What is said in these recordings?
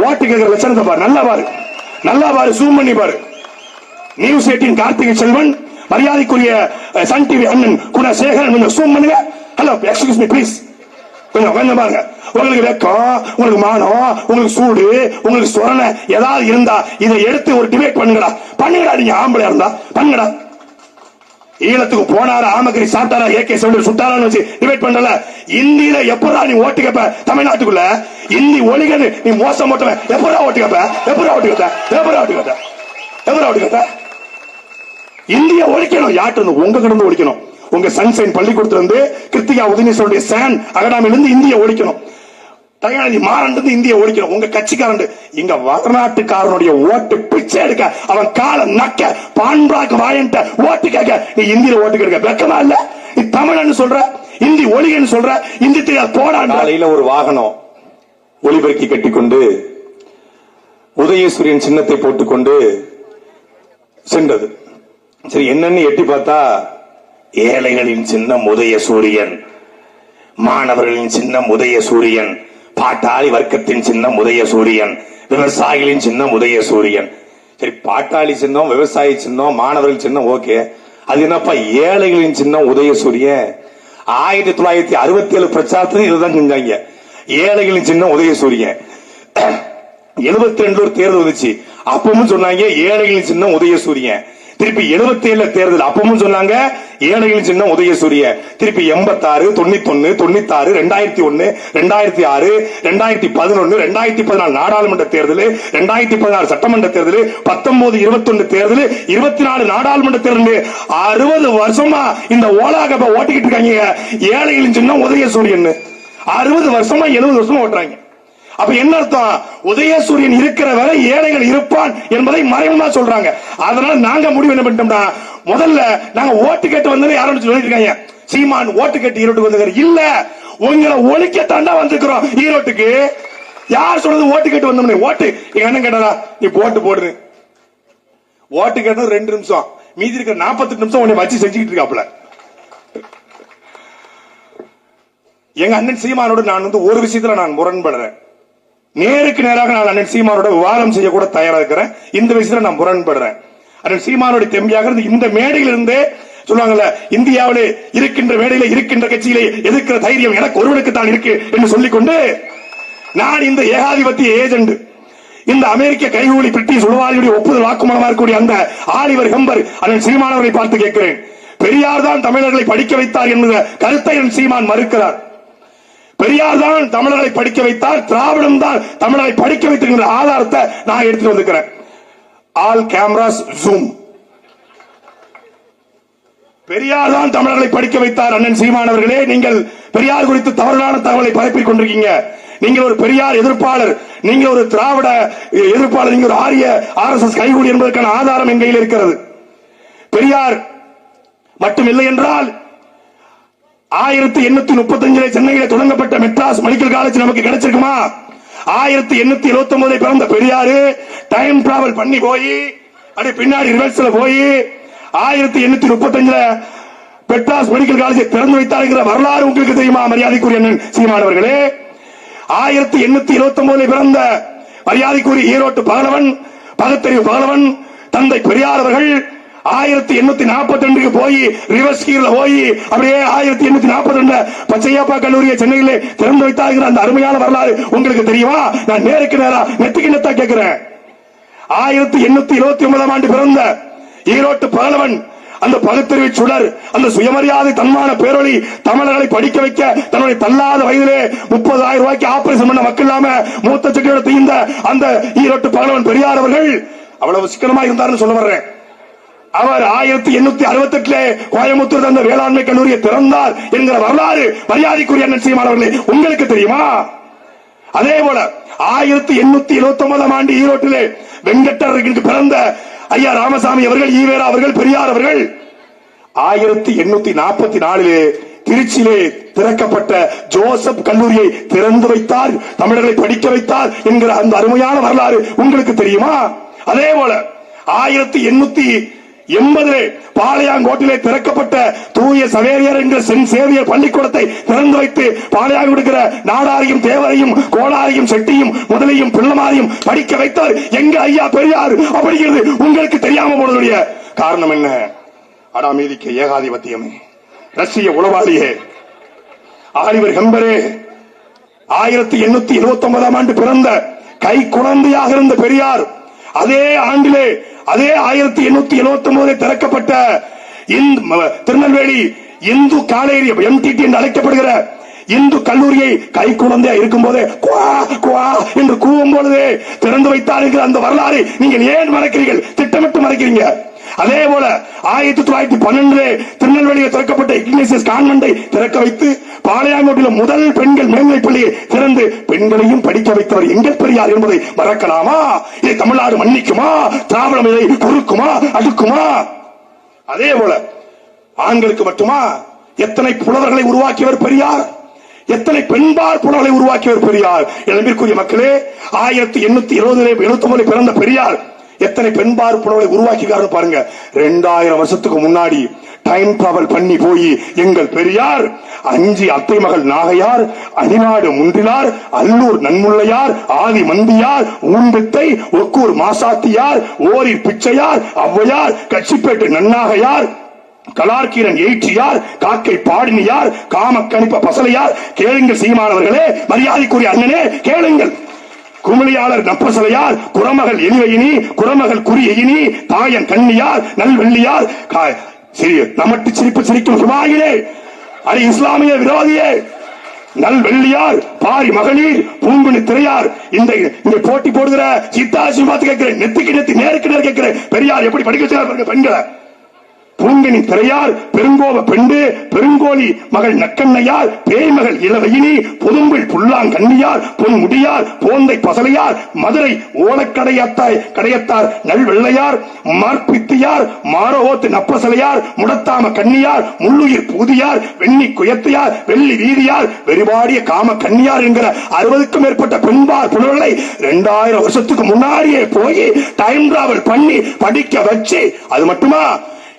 ஓட்டு கேட்கிற லட்சணத்தை பாரு. நல்லா பாரு. நல்லா பாரு. ஜூம் பண்ணி பாரு. நியூஸ் எயிட்டின் கார்த்திகை செல்வன் மரியாதைக்குரிய சன் டிவி அண்ணன் குணசேகரன் கொஞ்சம் ஜூம் பண்ணுங்க. ஹலோ எக்ஸ்கியூஸ் மீ ப்ளீஸ் கொஞ்சம் கொஞ்சம் பாருங்க. உங்களுக்கு வெக்கம் உங்களுக்கு மானம் உங்களுக்கு சூடு உங்களுக்கு சொரணை ஏதாவது இருந்தா இதை எடுத்து ஒரு டிபேட் பண்ணுங்கடா. பண்ணுங்கடா நீங்க ஆம்பளை இருந்தா. பண்ணுங்கடா. ஈழத்துக்கு போனாரா ஆமகிரி சாப்பிட்டாரா ஏகே செவன் சுட்டாரான்னு வச்சு டிபேட் பண்ணல இந்தியில எப்படா நீ ஓட்டு கேப்ப தமிழ்நாட்டுக்குள்ள. இந்தி ஒளிகன்னு நீ மோசம் ஓட்டுவ எப்படா ஓட்டு கேப்ப எப்படா ஓட்டு கேப்ப எப்படா ஓட்டு கேப்ப எப்படா ஓட்டு கேப்ப இந்திய ஒழிக்கணும். யார்ட்டு உங்க கிட்ட ஒழிக்கணும். உங்க சன்சைன் பள்ளிக்கூடத்துல இருந்து கிருத்திகா உதயநீஸ்வருடைய சேன் அகடாமிலிருந்து இருந்து இந்திய ஒழிக்கணும். தயாநிதி மாறன் இந்திய ஒழிக்கணும். உங்க கட்சிக்காரன் இங்க வடநாட்டுக்காரனுடைய ஓட்டு பிச்சை எடுக்க அவன் காலை நக்க பான்பாக்கு வாயன்ட்ட ஓட்டு கேட்க நீ இந்தியில ஓட்டு கேட்க வெக்கமா இல்ல? நீ தமிழன்னு சொல்ற இந்தி ஒழிகன்னு சொல்ற இந்தி தெரியாது போடா நாளையில ஒரு வாகனம் ஒளிபெருக்கி கட்டிக்கொண்டு உதயசூரியன் சின்னத்தை போட்டுக்கொண்டு சென்றது. சரி என்னன்னு எட்டி பார்த்தா ஏழைகளின் சின்னம் உதய சூரியன் மாணவர்களின் சின்னம் உதய சூரியன் பாட்டாளி வர்க்கத்தின் சின்னம் உதய சூரியன் விவசாயிகளின் சின்னம் உதயசூரியன் சரி பாட்டாளி சின்னம் விவசாயி சின்னம் மாணவர்கள் சின்னம் ஓகே. அது என்னப்பா ஏழைகளின் சின்னம் உதயசூரியன் ஆயிரத்தி தொள்ளாயிரத்தி அறுபத்தி ஏழு பிரச்சாரத்தில் இதுதான் செஞ்சாங்க. ஏழைகளின் சின்னம் உதயசூரியன் எழுபத்தி ரெண்டு ஒரு தேர்தல் வந்துச்சு. அப்பவும் சொன்னாங்க ஏழைகளின் சின்னம் உதயசூரியன் திருப்பி எழுபத்தி ஏழுல தேர்தல் அப்பவும் சொன்னாங்க ஏழையில் சின்னம் உதயசூரிய. திருப்பி எண்பத்தாறு தொண்ணூத்தி ஒன்னு தொண்ணூத்தாறு ரெண்டாயிரத்தி ஒன்னு ரெண்டாயிரத்தி ஆறு ரெண்டாயிரத்தி பதினொன்னு ரெண்டாயிரத்தி பதினாலு நாடாளுமன்ற தேர்தல் ரெண்டாயிரத்தி பதினாறு சட்டமன்ற தேர்தல் பத்தொன்பது இருபத்தி ஒன்னு தேர்தல் இருபத்தி நாலு நாடாளுமன்ற தேர்தல். அறுபது வருஷமா இந்த ஓலாகப்ப ஓட்டிக்கிட்டு இருக்காங்க. ஏழைகளின் சின்னம் உதயசூரியன் அறுபது வருஷமா எழுபது வருஷமா ஓட்டுறாங்க. அப்ப என்ன அர்த்தம்? உதயசூரியன் இருக்கிற வரை ஏழைகள் இருப்பான் என்பதை மறைமுகமா சொல்றாங்க. அதனால நாங்க முடிவு என்ன பண்ணிட்டோம்னா முதல்ல நாங்க ஓட்டு கேட்டு வந்தோம் யாரும் சொல்லிட்டு இருக்காங்க சீமான் ஓட்டு கேட்டு ஈரோட்டுக்கு வந்திருக்காரு. இல்ல உங்களை ஒழிக்கத்தாண்டா வந்திருக்கிறோம். ஈரோட்டுக்கு யார் சொல்றது ஓட்டு கேட்டு வந்தோம் ஓட்டு. எங்க அண்ணன் கேட்டாரா நீ ஓட்டு போடுது ஓட்டு கேட்டது ரெண்டு நிமிஷம். மீதி இருக்கிற நாற்பத்தெட்டு நிமிஷம் உன்னை வச்சு செஞ்சுக்கிட்டு இருக்காப்ல எங்க அண்ணன் சீமானோட நான் வந்து ஒரு விஷயத்துல நான் முரண்படுறேன். நேருக்கு நேராக நான் அண்ணன் சீமானோட விவாதம் செய்ய கூட தயாரா இருக்கிறேன். இந்த விஷயத்துல நான் முரண்படுறேன். அது சீமானுடைய தெம்பியாக இருந்து இந்த மேடையில் இருந்தே சொல்லுவாங்கல்ல இந்தியாவிலே இருக்கின்ற மேடையில இருக்கின்ற கட்சியிலே எதிர்க்கிற தைரியம் எனக்கு ஒருவனுக்கு தான் இருக்கு என்று சொல்லிக்கொண்டு நான் இந்த ஏகாதிபத்திய ஏஜென்ட் இந்த அமெரிக்க கைகூலி பிரிட்டிஷ் உளவாளியுடைய ஒப்புதல் வாக்குமூலமா இருக்கக்கூடிய அந்த ஆலிவர் ஹெம்பர் அதன் சீமானவரை பார்த்து கேட்கிறேன். பெரியார் தான் தமிழர்களை படிக்க வைத்தார் என்கிற கருத்தை என் சீமான் மறுக்கிறார். பெரியார் தான் தமிழர்களை படிக்க வைத்தார் திராவிடம் தான் தமிழரை படிக்க வைத்திருக்கிற ஆதாரத்தை நான் எடுத்துட்டு வந்திருக்கிறேன். ஆல் கேமராஸ் ஜூம் பெரியார் தான் தமிழர்களை படிக்க வைத்தார் அண்ணன் சீமானவர்களே நீங்கள் பெரியார் குறித்து தவறான தகவலை பரப்பிக் கொண்டிருக்கீங்க. நீங்கள் ஒரு பெரியார் எதிர்ப்பாளர் நீங்கள் ஒரு திராவிட எதிர்ப்பாளர் நீங்கள் ஒரு ஆரிய ஆர் எஸ் எஸ் கைகூடி என்பதற்கான ஆதாரம் என் கையில் இருக்கிறது. பெரியார் மட்டும் இல்லை என்றால் ஆயிரத்தி எண்ணூத்தி முப்பத்தி அஞ்சுல தொடங்கப்பட்ட மெட்ராஸ் மெடிக்கல் காலேஜ் நமக்கு கிடைச்சிருக்குமா? ஆயிரத்தி எண்ணூத்தி எழுபத்தி ஒன்பதுல பிறந்த பெரியாரு டைம் டிராவல் பண்ணி போய் அப்படியே பின்னாடி ரிவர்ஸ்ல போய் ஆயிரத்தி எண்ணூத்தி முப்பத்தி அஞ்சுல மெட்ராஸ் மெடிக்கல் காலேஜை திறந்து வைத்தாருங்கிற வரலாறு உங்களுக்கு தெரியுமா மரியாதைக்குரிய சீமானவர்களே ஆயிரத்தி எண்ணூத்தி இருபத்தி ஒன்பதுல பிறந்த மரியாதைக்குரிய ஈரோட்டு பகலவன் பகுத்தறிவு பகலவன் தந்தை பெரியார் அவர்கள் ஆயிரத்தி எண்ணூத்தி நாற்பத்தி ரெண்டுக்கு போய் ரிவர்ஸ் கீர்ல போய் அப்படியே ஆயிரத்தி எண்ணூத்தி நாற்பத்தி ரெண்டு பச்சையப்பா கல்லூரியை சென்னையிலே திறந்து வைத்தாகிற அந்த அருமையான வரலாறு உங்களுக்கு தெரியுமா? நான் நேருக்கு நேரா நெத்துக்கு நெத்தா கேட்கிறேன். ஆயிரத்தி எண்ணூத்தி இருபத்தி ஒன்பதாம் ஆண்டு பிறந்த ஈரோட்டு பகலவன் அந்த பகுத்தறிவு சுடர் அந்த சுயமரியாதை தன்மான பேரொழி தமிழர்களை படிக்க வைக்க தன்னுடைய தள்ளாத வயதிலே முப்பதாயிரம் ரூபாய்க்கு ஆபரேஷன் பண்ண மக்கள் இல்லாம மூத்த செட்டியோட தீர்ந்த அந்த ஈரோட்டு பகலவன் பெரியார் அவர்கள் அவ்வளவு சிக்கனமா இருந்தாருன்னு சொல்ல வர்றேன். அவர் ஆயிரத்தி எண்ணூத்தி அறுபத்தி எட்டுல கோயம்புத்தூர் அந்த வேளாண்மை கல்லூரியை திறந்தார் என்கிற வரலாறு மரியாதைக்குரிய அண்ணன் உங்களுக்கு தெரியுமா? அதே போல ஆயிரத்தி எண்ணூத்தி எழுபத்தி ஒன்பதாம் ஆண்டு ஈரோட்டிலே வெங்கட்டருக்கு பிறந்த ஐயா ராமசாமி அவர்கள் ஈவேரா அவர்கள் பெரியார் அவர்கள் ஆயிரத்தி எண்ணூத்தி நாற்பத்தி நாலிலே திருச்சியிலே திறக்கப்பட்ட ஜோசப் கல்லூரியை திறந்து வைத்தார் தமிழர்களை படிக்க வைத்தார் என்கிற அந்த அருமையான வரலாறு உங்களுக்கு தெரியுமா? அதே போல ஆயிரத்தி எண்ணூத்தி எண்பது பாளையாங்கோட்டிலே திறக்கப்பட்ட தூய சவேரியர் என்ற சென் சேவியர் பள்ளிக்கூடத்தை திறந்து வைத்து பாளையாங்க விடுகிற நாடாரையும் தேவரையும் கோளாரையும் செட்டியும் முதலையும் பிள்ளமாரையும் படிக்க வைத்தார். எங்க ஐயா பெரியார்? அப்படிங்கிறது உங்களுக்கு தெரியாம போனதுடைய காரணம் என்ன? அடாமீதிக்கு ஏகாதிபத்தியமே. ரஷ்ய உளவாளியே. ஆலிவர் ஹெம்பரே ஆயிரத்தி எண்ணூத்தி இருபத்தி ஒன்பதாம் ஆண்டு பிறந்த கை குழந்தையாக இருந்த பெரியார் அதே ஆண்டிலே அதே ஆயிரத்தி எண்ணூத்தி எழுபத்தி ஒன்பதில் திறக்கப்பட்ட இந்து- திருநெல்வேலி இந்து காலேரி எம்டிடி என்று அழைக்கப்படுகிற இந்து கல்லூரியை கை குழந்தையா இருக்கும் போதே குவா குவா என்று கூவும் பொழுது திறந்து வைத்தார்கள் அந்த வரலாறு நீங்கள் ஏன் மறைக்கிறீர்கள்? திட்டமிட்டு மறைக்கிறீங்க? அதே போல ஆயிரத்தி தொள்ளாயிரத்தி பன்னெண்டு திருநெல்வேலியில் திறக்கப்பட்ட இக்னேசியஸ் கான்வெண்டை திறக்க வைத்து பாளையாங்கோட்டில் முதல் பெண்கள் மேல்நிலைப் பள்ளியை திறந்து பெண்களையும் படிக்க வைத்தவர் எங்கள் பெரியார் என்பதை மறக்கலாமா? இதை தமிழ்நாடு மன்னிக்குமா? திராவிடம் இதை பொறுக்குமா அடுக்குமா? அதே போல ஆண்களுக்கு மட்டுமா? எத்தனை புலவர்களை உருவாக்கியவர் பெரியார்? எத்தனை பெண்பார் புலவர்களை உருவாக்கியவர் பெரியார்? இளம்பிற்குரிய மக்களே ஆயிரத்தி எண்ணூத்தி இருபதுல எழுபத்தி ஒன்பது பிறந்த பெரியார் எத்தனை பெண் புலவர்களை உருவாக்கிக்காரு பாருங்க. ரெண்டாயிரம் வருஷத்துக்கு முன்னாடி டைம் டிராவல் பண்ணி போய் எங்கள் பெரியார் அஞ்சு அத்தை மகள் நாகையார் அணிநாடு முன்றினார் அல்லூர் நன்முள்ளையார் ஆதி மந்தியார் ஊம்பித்தை ஒக்கூர் மாசாத்தியார் ஓரி பிச்சையார் ஔவையார் கட்சிப்பேட்டு நன்னாகையார் கலார்கீரன் எயிற்றியார் காக்கை பாடினியார் காமக்கணிப்ப பசலையார் கேளுங்கள் சீமானவர்களே மரியாதைக்குரிய அண்ணனே கேளுங்கள். குமிழியாளர் நப்பசலையார் குரமகள் எலிவையினி குரமகள் குறியினி தாயன் கண்ணியார் நல்வெள்ளியார் சரி நமட்டு சிரிப்பு சிரிக்கும் சுமாயிலே அது இஸ்லாமிய விரோதியே. நல் வெள்ளியார் பாரி மகளிர் பூங்குனி திரையார் இந்த இந்த போட்டி போடுகிற சித்தாசி பார்த்து கேட்கிறேன் நெத்திக்கு நெத்தி நேருக்கு நேர் கேட்கிறேன் பெரியார் எப்படி படிக்க வச்சார் பெண்களை. பூங்கனி திரையார் பெருங்கோவ பெண்டு பெருங்கோழி மகள் நக்கண்ணையார் பேய்மகள் இளவயினி புதும்பில் புல்லாங்கண்ணியார் பொன் முடியார் போந்தை பசலையார் மதுரை ஓலக்கடையத்தாய் கடையத்தார் நல்வெள்ளையார் மார்பித்தியார் மாரோத்து நப்பசலையார் முடத்தாம கண்ணியார் முள்ளுயிர் பூதியார் வெண்ணி குயத்தையார் வெள்ளி வீதியார் வெறிபாடிய காம கண்ணியார் என்கிற அறுபதுக்கும் மேற்பட்ட பெண்பார் புலவர்களை இரண்டாயிரம் வருஷத்துக்கு முன்னாடியே போய் டைம் டிராவல் பண்ணி படிக்க வச்சு அது மட்டுமா?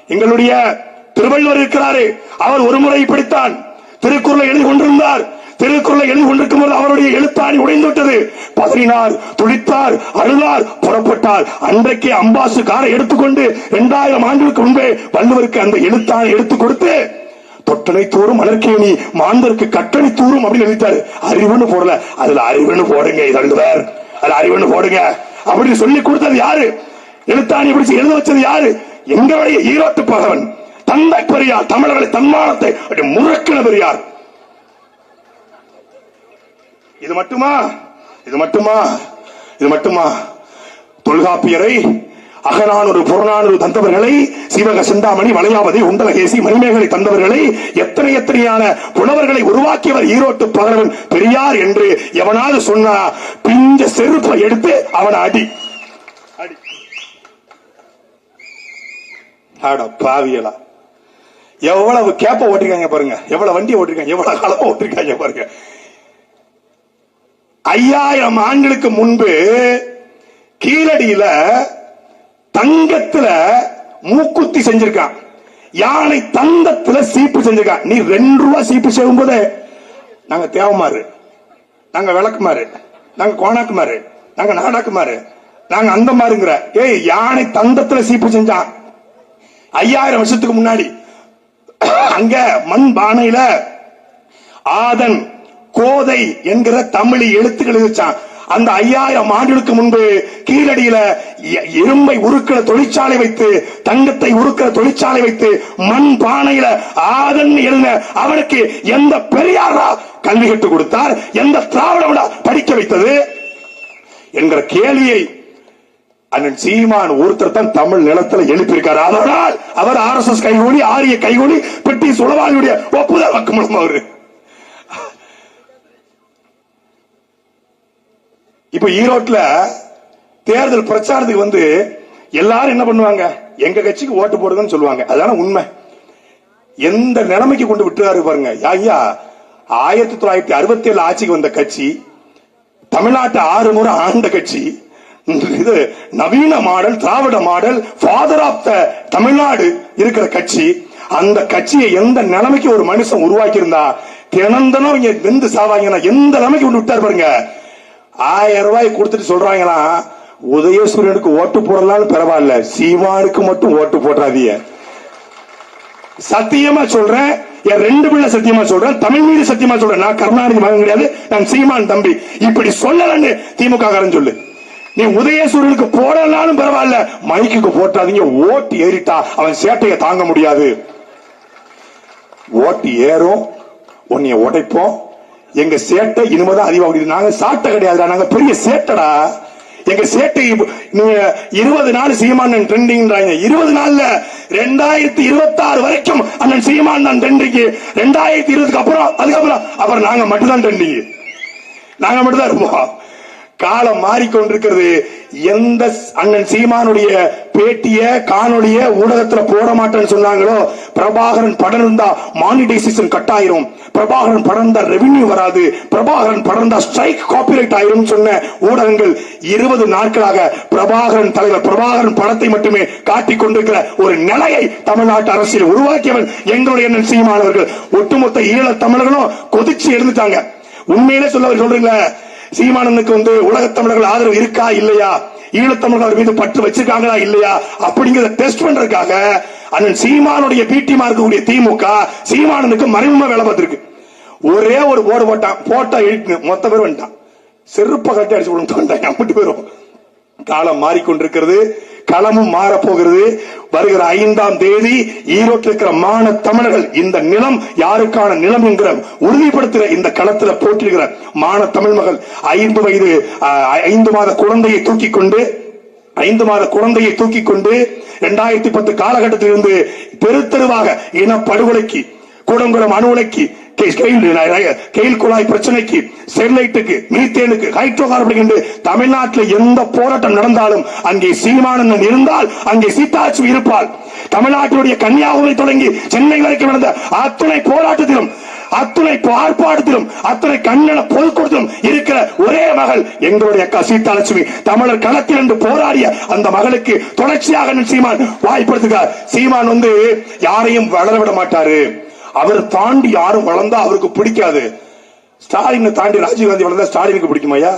எங்களுடைய திருவள்ளுவர் இருக்கிறாரு அவர் ஒரு முறை படித்தான் திருக்குறளை எழுதி கொண்டிருந்தார். திருக்குறளை எழுதி கொண்டிருக்கும் போது அவருடைய எழுத்தாணி உடைந்து விட்டது பதறினார் துடித்தார் அழுதார் புறப்பட்டார். அன்றைக்கு அம்பாசு காரை எடுத்துக்கொண்டு இரண்டாயிரம் ஆண்டுகளுக்கு முன்பே வள்ளுவருக்கு அந்த எழுத்தாணி எடுத்து கொடுத்து தொட்டனை தூரும் மலர்கேணி மாந்தருக்கு கட்டளை தூரும் அப்படின்னு எழுதிட்டாரு. அறிவுன்னு போடல. அதுல அறிவுன்னு போடுங்க இதழ்வர் அதுல அறிவுன்னு போடுங்க. அப்படின்னு சொல்லி கொடுத்தது யாரு? எழுத்தாணி பிடிச்சு எழுத வச்சது யாரு? எங்களுடைய ஈரோட்டு பகவன் தந்தை பெரியார் தமிழர்களை தன்மானத்தை அப்படி முழக்கின பெரியார். இது மட்டுமா? இது மட்டுமா? இது மட்டுமா? தொல்காப்பியரை அகநானூறு புறநானூறு தந்தவர்களை சிவக சிந்தாமணி வளையாவதி உண்டலகேசி மணிமேகலை தந்தவர்களை எத்தனை எத்தனையான புலவர்களை உருவாக்கியவர் ஈரோட்டு பகரவன் பெரியார் என்று எவனாவது சொன்னா பிஞ்ச செருப்பை எடுத்து அவனை அடி. அட பாவியலா எவ்வளவு கேப்ப ஓட்டிருக்காங்க பாருங்க. எவ்வளவு வண்டி ஓட்டிருக்காங்க. எவ்வளவு கலப்ப ஓட்டிருக்காங்க பாருங்க. ஐயாயிரம் ஆண்டுகளுக்கு முன்பு கீழடியில தங்கத்துல மூக்குத்தி செஞ்சிருக்கான். யானை தங்கத்துல சீப்பு செஞ்சிருக்கான். நீ ரெண்டு ரூபா சீப்பு செய்யும் போது நாங்க தேவமாறு நாங்க விளக்குமாறு நாங்க கோணாக்குமாறு நாங்க நாடாக்குமாறு நாங்க அந்த மாதிரிங்கிற ஏய் யானை தந்தத்துல சீப்பு செஞ்சான். ஐயாயிரம் வருஷத்துக்கு முன்னாடி. அங்க மண் பானையில ஆதன் கோதை என்கிற தமிழ் எழுத்துக்கள் இருந்துச்சான் அந்த ஐயாயிரம் ஆண்டுகளுக்கு முன்பு கீழடியில இ- இரும்பை உருக்கிற தொழிற்சாலை வைத்து தங்கத்தை உருக்கிற தொழிற்சாலை வைத்து மண் பானையில ஆதன் எழுதின அவனுக்கு எந்த பெரியாரா கல்வி கற்றுக் கொடுத்தார்? எந்த திராவிடா படிக்க வைத்தது? என்கிற கேள்வியை அண்ணன் சீமான் ஒருத்தர் தான் தமிழ் நிலத்துல எழுப்பியிருக்காரு. அதனால் அவர் ஆர் எஸ் எஸ் கைகூலி ஆரிய கைகூலி பெட்டி சுளவாளியுடைய ஒப்புதல் வாக்குமூலம் அவரு. இப்ப ஈரோட்ல தேர்தல் பிரச்சாரத்துக்கு வந்து எல்லாரும் என்ன பண்ணுவாங்க? எங்க கட்சிக்கு ஓட்டு போடுங்கன்னு சொல்லுவாங்க. அதான உண்மை. எந்த நிலைமைக்கு கொண்டு விட்டுறாரு பாருங்க. ஐயா ஆயிரத்தி தொள்ளாயிரத்தி அறுபத்தி ஏழு ஆட்சிக்கு வந்த கட்சி தமிழ்நாட்டை ஆறு முறை ஆண்ட கட்சி இது நவீன model Dravida model father of the Tamil Nadu இருக்கிற கட்சி. அந்த கட்சியை எந்த நிலைமைக்கு ஒரு மனுஷன் உருவாக்கி இருந்தா தினந்தனம் இங்க வெந்து சாவாங்கன்னா எந்த நிலைமைக்கு கொண்டு விட்டார் பாருங்க. ஆயிரம் ரூபாய் கொடுத்துட்டு சொல்றாங்களா? உதயசூரியனுக்கு ஓட்டு போடலாம்னு பரவாயில்ல. சீமானுக்கு மட்டும் ஓட்டு போடுறாதீங்க சத்தியமா சொல்றேன். என் ரெண்டு பிள்ளை சத்தியமா சொல்றேன். தமிழ் மீது சத்தியமா சொல்றேன். நான் கருணாநிதி மகன் கிடையாது. நான் சீமான் தம்பி. இப்படி சொல்லலன்னு திமுக காரன் சொல்லு. நீ உதயசூரியனுக்கு போடலாலும் பரவாயில்ல. மைக்குக்கு போட்டாதீங்க. ஓட்டு ஏறிட்டா அவன் சேட்டையை தாங்க முடியாது. ஓட்டு ஏறும். உன்னைய உடைப்போம். எங்க சேட்டை இனிமேதான் அதிகமாக நாங்க சாட்டை கிடையாதுடா. நாங்க பெரிய சேட்டடா. எங்க சேட்டை நீங்க இருபது நாள் சீமான் ட்ரெண்டிங்ன்றாங்க இருபது நாள்ல ரெண்டாயிரத்தி இருபத்தி ஆறு வரைக்கும் அண்ணன் சீமான் தான் ட்ரெண்டிங் ரெண்டாயிரத்தி இருபதுக்கு அப்புறம் அதுக்கப்புறம் அப்புறம் நாங்க மட்டும்தான் ட்ரெண்டிங் நாங்க மட்டும்தான் இருப்போம். காலம் மாறிக்கொண்டிருக்கிறது. எந்த அண்ணன் சீமானுடைய பேட்டிய காணொலிய ஊடகத்துல போட மாட்டேன்னு சொன்னாங்களோ பிரபாகரன் படம் இருந்தா மானிடைசேஷன் கட் ஆயிரும் பிரபாகரன் படம் இருந்தா ரெவென்யூ வராது. பிரபாகரன் படம் இருந்தா ஸ்ட்ரைக் காப்பிரைட் ஆயிரும் சொன்ன ஊடகங்கள் இருபது நாட்களாக பிரபாகரன் தலைவர் பிரபாகரன் படத்தை மட்டுமே காட்டிக் கொண்டிருக்கிற ஒரு நிலையை தமிழ்நாட்டு அரசியல் உருவாக்கியவன் எங்களுடைய அண்ணன் சீமானவர்கள் ஒட்டுமொத்த ஈழ தமிழர்களும் கொதிச்சு எழுந்துட்டாங்க. உண்மையிலே சொல்ல சொல்றீங்களா சீமானனுக்கு வந்து உலக தமிழர்கள் ஆதரவு இருக்கா இல்லையா? ஈழத்தமிழர்கள் அவர் மீது பற்று வச்சிருக்காங்களா இல்லையா? அப்படிங்கிறத டெஸ்ட் பண்றதுக்காக அண்ணன் சீமானுடைய பிடிமா இருக்கக்கூடிய திமுக சீமானனுக்கு மறைமுகமா வேலை பார்த்திருக்கு. ஒரே ஒரு போர்டு போட்டான் போட்டா இழுக்கு மொத்த பேர் வந்துட்டான். செருப்ப கட்டி அடிச்சு விட்டு வந்துட்டாங்க அப்படி பேரும். காலம் மாறிக்கொண்டிருக்கிறது. களமும் மாறப்போகிறது. வருகிற ஐந்தாம் தேதி ஈரோட்டில் இருக்கிற மான தமிழர்கள் இந்த நிலம் யாருக்கான நிலம் என்கிற உறுதிப்படுத்துகிற இந்த களத்தில் போட்டிருக்கிற மான தமிழ் மகள் ஐந்து வயது அஹ், ஐந்து மாத குழந்தையை தூக்கி கொண்டு ஐந்து மாத குழந்தையை தூக்கி கொண்டு இரண்டாயிரத்தி பத்து காலகட்டத்திலிருந்து பெருத்தெருவாக இன இனப்படுகொலைக்கு கூடங்குளம் அணு உலைக்கு கெயில் குழாய் பிரச்சனைக்கு ஸ்டெர்லைட்டுக்கு மீத்தேனுக்கு ஹைட்ரோ கார்பன் என்று தமிழ்நாட்டில் எந்த போராட்டம் நடந்தாலும் அங்கே சீமானந்தன் இருந்தால் அங்கே சீதாட்சி இருப்பாள். தமிழ்நாட்டினுடைய கன்னியாகுமரி தொடங்கி சென்னை வரைக்கும் நடந்த அத்துணை போராட்டத்திலும் அத்துணை பார்ப்பாடத்திலும் அத்துணை கண்ணன பொதுக்கூட்டத்திலும் இருக்கிற ஒரே மகள் எங்களுடைய அக்கா சீதாலட்சுமி. தமிழர் களத்தில் என்று போராடிய அந்த மகளுக்கு தொடர்ச்சியாக சீமான் வாய்ப்படுத்துகிறார் சீமான் வந்து யாரையும் வளர விட மாட்டாரு. அவர் தாண்டி யாரும் வளர்ந்தா அவருக்கு பிடிக்காது. ஸ்டாலினை தாண்டி ராஜீவ்காந்தி வளர்ந்தா ஸ்டாலினுக்கு பிடிக்குமாயா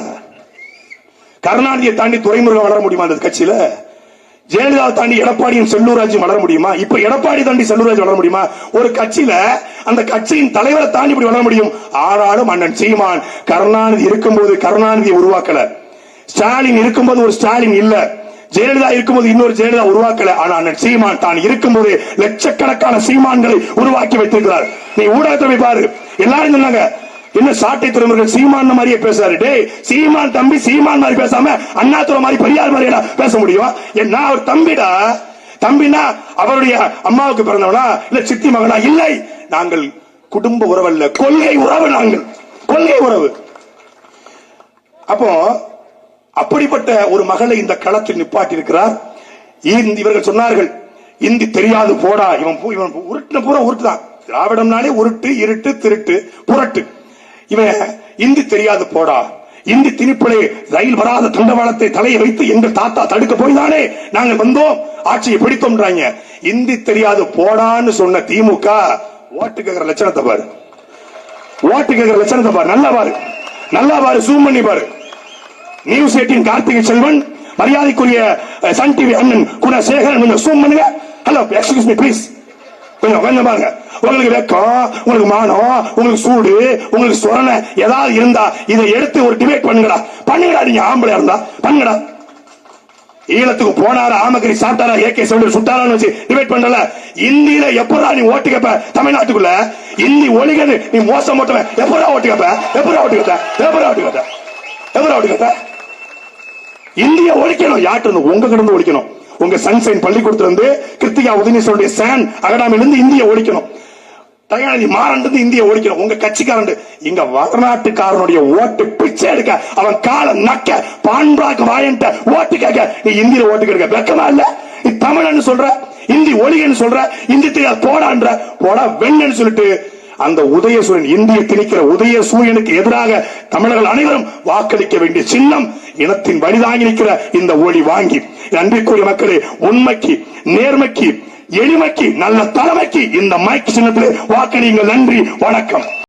கருணாநிதியை தாண்டி துறைமுருகன் வளர முடியுமா அந்த கட்சியில? ஜெயலலிதா தாண்டி எடப்பாடியும் செல்லூராஜும் வளர முடியுமா? இப்ப எடப்பாடி தாண்டி செல்லூராஜ் வளர முடியுமா? ஒரு கட்சியில அந்த கட்சியின் தலைவரை தாண்டி இப்படி வளர முடியும்? ஆனாலும் அண்ணன் சீமான் கருணாநிதி இருக்கும்போது கருணாநிதியை உருவாக்கல. ஸ்டாலின் இருக்கும்போது ஒரு ஸ்டாலின் இல்லை. ஜெயலலிதா இருக்கும்போது இன்னொரு ஜெயலலிதா உருவாக்கல. ஆனா அண்ணன் சீமான் தான் இருக்கும்போது லட்சக்கணக்கான சீமான்களை உருவாக்கி வைத்திருக்கிறார். நீ ஊடகத்தை பாரு. எல்லாரும் சொன்னாங்க என்ன சாட்டை துறைமுருகன் சீமான் மாதிரியே பேசுறாரு. டே சீமான் தம்பி சீமான் மாதிரி பேசாம அண்ணாத்துறை மாதிரி பெரியார் மாதிரி பேச முடியும். என்ன அவர் தம்பிடா. தம்பினா அவருடைய அம்மாவுக்கு பிறந்தவனா? இல்ல சித்தி மகனா? இல்லை. நாங்கள் குடும்ப உறவு அல்ல கொள்கை உறவு நாங்கள். கொள்கை உறவு. அப்போ அப்படிப்பட்ட ஒரு மகளை இந்த களத்தில் நிப்பாட்டி இருக்கிறார் இவர்கள் சொன்னார்கள் இந்தி தெரியாது போடா. இவன் பூ- இவன் உருட்டுன பூரா உருட்டுதான் திராவிடம்னாலே உருட்டு இருட்டு திருட்டு புரட்டு. இவன் இந்தி தெரியாது போடா. இந்தி திணிப்பிலே ரயில் வராத தண்டவாளத்தை தலையை வைத்து எங்கள் தாத்தா தடுக்க போய்தானே? நாங்கள் வந்தோம் ஆட்சியை பிடித்தோம்ன்றாங்க. இந்தி தெரியாது போடான்னு சொன்ன திமுக ஓட்டு கேட்கிற லட்சணத்தை பாரு. ஓட்டு கேட்கிற லட்சணத்தை பாரு. நல்லா பாரு. நல்லா பாரு சூம் பண்ணி பாரு. நியூஸ் எயிட்டின் கார்த்திகை செல்வன் மரியாதைக்குரிய சன் டிவி அண்ணன் குணசேகரன் கொஞ்சம் சூம் பண்ணுங்க. ஹலோ எக்ஸ்கியூஸ் மீ ப்ளீஸ் கொஞ்சம் கொஞ்சம் பாருங்க. உங்களுக்கு வெக்கம் உங்களுக்கு மானம் உங்களுக்கு சூடு உங்களுக்கு சொரண ஏதாவது இருந்தா இதை எடுத்து ஒரு டிபேட் பண்ணுங்கடா. பண்ணுங்கடா நீங்க ஆம்பளையா இருந்தா. பண்ணுங்கடா. ஈழத்துக்கு போனாரா ஆமக்கரி சாப்பிட்டாரா ஏகே சொல்லி சுட்டாரான்னு வச்சு டிபேட் பண்ணல இந்தியில எப்படா நீ ஓட்டு கேப்ப? தமிழ்நாட்டுக்குள்ள. இந்தி ஒளிகன்னு நீ மோசம் ஓட்டுவ எப்படா ஓட்டு கேப்ப? எப்படா ஓட்டு கேப்ப? எப்படா ஓட்டு கேப்ப? எப்படா ஓட்டு கேப்ப? இந்திய ஒழிக்கணும் யார்கிட்ட இருந்து? உங்க கிட்ட இருந்து ஒழிக்கணும். உங்க சன்சைன் பள்ளிக்கூடத்துல இருந்து கிருத்திகா உதயநீஸ்வருடைய சேன் அகடாமில இருந்து இந்திய ஒழிக்கணும். தயாநிதி மாறன் இருந்து இந்திய ஒழிக்கணும். உங்க கட்சிக்காரன் இங்க வடநாட்டுக்காரனுடைய ஓட்டு பிச்சை எடுக்க அவன் காலை நக்க பான்பாக்கு வாயன்ட்ட ஓட்டு கேட்க நீ இந்தியில ஓட்டு கேட்க வெக்கமா இல்ல? நீ தமிழன்னு சொல்ற இந்தி ஒழிகன்னு சொல்ற இந்தி தெரியாது போடான்ற போடா வெண்ணன்னு சொல்லிட்டு அந்த உதயசூரியன் இந்திய திணிக்கிற உதய சூரியனுக்கு எதிராக தமிழர்கள் அனைவரும் வாக்களிக்க வேண்டிய சின்னம் இனத்தின் வழிதாங்கி நிற்கிற இந்த ஒளி வாங்கி. நன்றிக்குரிய மக்களே உண்மைக்கு நேர்மைக்கு எளிமைக்கு நல்ல தலைமைக்கு இந்த மைக் சின்னத்திலே வாக்களியுங்கள். நன்றி வணக்கம்.